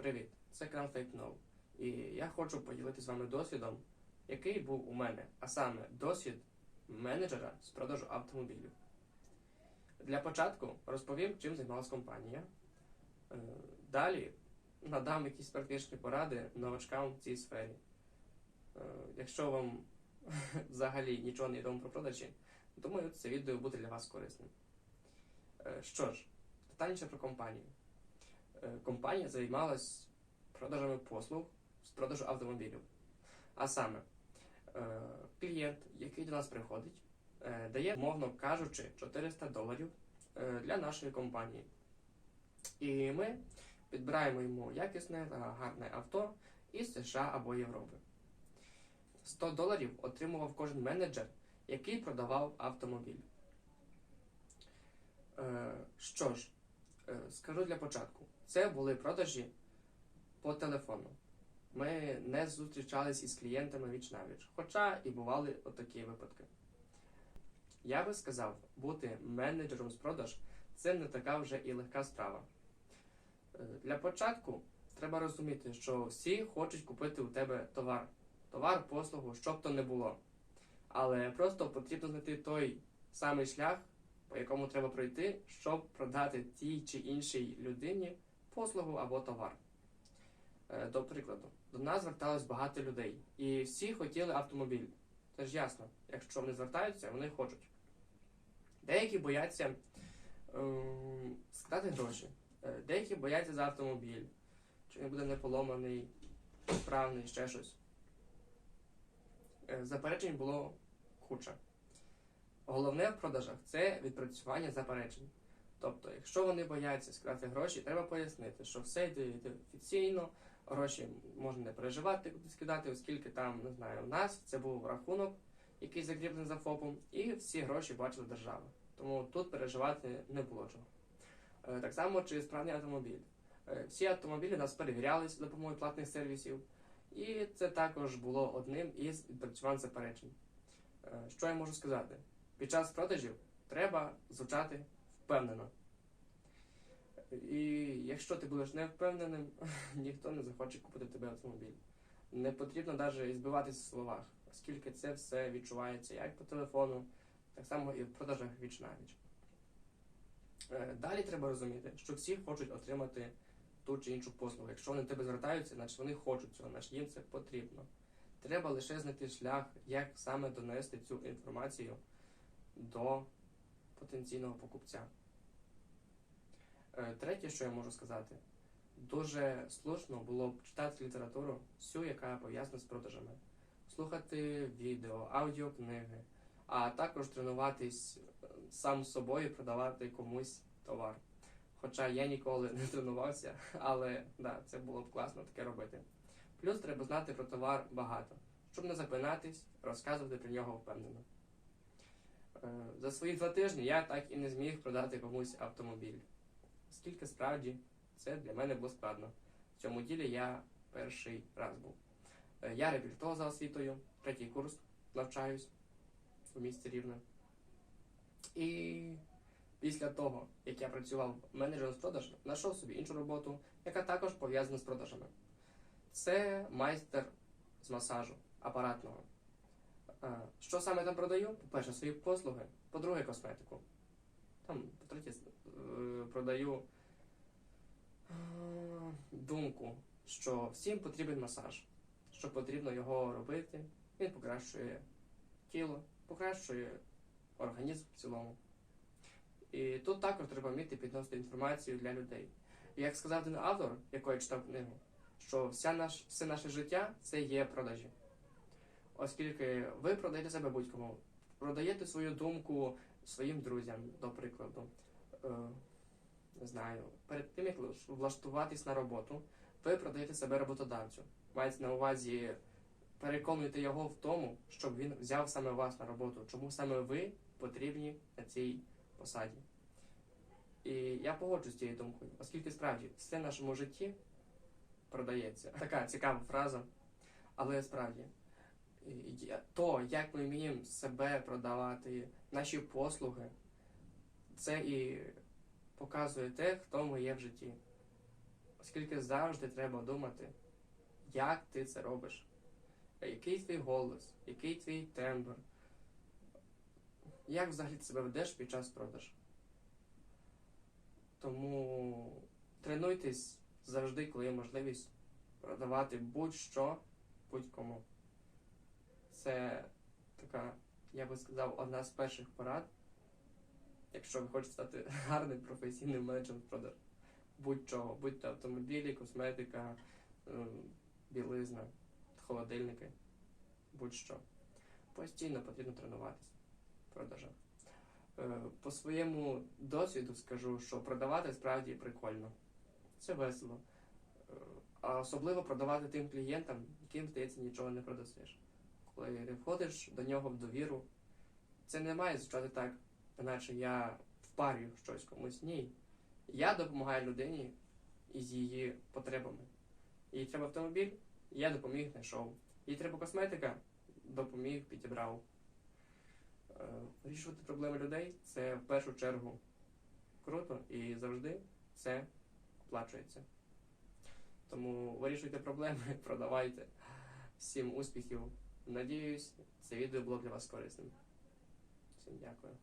Привіт, це Conflict No. І я хочу поділитися з вами досвідом, який був у мене, а саме досвід менеджера з продажу автомобілів. Для початку розповім, чим займалась компанія. Е, Далі надам якісь практичні поради новачкам в цій сфері. Е, Якщо вам взагалі нічого не відомо про продажі, думаю, це відео буде для вас корисним. Е, Що ж, детальніше про компанію. Е, Компанія займалась продажами послуг з продажу автомобілів. А саме, е, клієнт, який до нас приходить, е, дає, мовно кажучи, 400 доларів для нашої компанії. І ми підбираємо йому якісне та гарне авто із США або Європи. 100 доларів отримував кожен менеджер, який продавав автомобіль. Що ж, скажу для початку, це були продажі по телефону. Ми не зустрічались із клієнтами віч навіч, хоча і бували отакі випадки. Я би сказав, бути менеджером з продаж це не така вже і легка справа. Е, Для початку треба розуміти, що всі хочуть купити у тебе товар, товар, послугу, що б то не було. Але просто потрібно знайти той самий шлях, по якому треба пройти, щоб продати тій чи іншій людині послугу або товар. Е, До прикладу, до нас зверталось багато людей, і всі хотіли автомобіль. Це ж ясно, якщо вони звертаються, вони хочуть. Деякі бояться ем, складати гроші, Е, деякі бояться за автомобіль, чи він буде не поломаний, справний, ще щось. Е, Заперечень було куча. Головне в продажах це відпрацювання заперечень. Тобто, якщо вони бояться скрати гроші, треба пояснити, що все йде офіційно, гроші можна не переживати, куди скидати, оскільки там, не знаю, у нас це був рахунок, який закріплений за ФОПом, і всі гроші бачила держава. Тому тут переживати не було чого. Е, Так само, чи справний автомобіль. Е, Всі автомобілі нас перевірялись за допомогою платних сервісів, і це також було одним із відпрацювань заперечень. Е, Що я можу сказати? Під час продажів треба звучати впевнено. І якщо ти будеш не впевненим, ніхто не захоче купити тебе автомобіль. Не потрібно навіть збиватися в словах, оскільки це все відчувається як по телефону, так само і в продажах віч навіч. Е, Далі треба розуміти, що всі хочуть отримати ту чи іншу послугу. Якщо вони до тебе звертаються, значить вони хочуть цього, значить їм це потрібно. Треба лише знайти шлях, як саме донести цю інформацію до потенційного покупця. Е, Третє, що я можу сказати, дуже слушно було б читати літературу, всю, яка пов'язана з продажами, слухати відео, аудіокниги, а також тренуватись е, сам з собою, продавати комусь товар. Хоча я ніколи не тренувався, але да, це було б класно таке робити. Плюс треба знати про товар багато, щоб не запинатись, розказувати про нього впевнено. Е, За свої два тижні я так і не зміг продати комусь автомобіль. Оскільки справді це для мене було складно. В цьому ділі я перший раз був. Е, Я реабілітолог за освітою, третій курс навчаюсь у місті Рівне. І після того, як я працював менеджером з продажу, знайшов собі іншу роботу, яка також пов'язана з продажами. Це майстер з масажу апаратного. Що саме там продаю? По-перше, свої послуги, по-друге, косметику. Там, по-третє, е, продаю е, думку, що всім потрібен масаж, що потрібно його робити. Він покращує тіло, покращує організм в цілому. І тут також треба вміти підносити інформацію для людей. Як сказав один автор, який я читав книгу, що вся наш, все наше життя це є продажі. Оскільки ви продаєте себе будь-кому, продаєте свою думку своїм друзям, до прикладу. Е, не знаю, перед тим, як влаштуватись на роботу, ви продаєте себе роботодавцю. Мається на увазі, переконуєте його в тому, щоб він взяв саме вас на роботу, чому саме ви потрібні на цій посаді. І я погоджуюсь з цією думкою, оскільки справді все в нашому житті продається. Така цікава фраза, але справді то, як ми вміємо себе продавати, наші послуги, це і показує те, хто ми є в житті. Оскільки завжди треба думати, як ти це робиш, який твій голос, який твій тембр, як взагалі ти себе ведеш під час продажу. Тому тренуйтесь завжди, коли є можливість продавати будь-що будь-кому. Це така, я би сказав, одна з перших порад, якщо ви хочете стати гарним професійним менеджером продаж. Будь-чого, будь-то автомобілі, косметика, білизна, холодильники, будь-що. Постійно потрібно тренуватися в продажах. Е, По своєму досвіду скажу, що продавати справді прикольно. Це весело. Е, А особливо продавати тим клієнтам, яким, здається, нічого не продасиш. Коли входиш до нього в довіру, це не має звучати так, наче я впарюю щось комусь. Ні. Я допомагаю людині із її потребами. Їй треба автомобіль, я допоміг, знайшов. Їй треба косметика, допоміг, підібрав. Е, Вирішувати проблеми людей це в першу чергу круто і завжди це оплачується. Тому вирішуйте проблеми, продавайте. Всім успіхів. Надіюсь, це відео було для вас корисним. Всім дякую.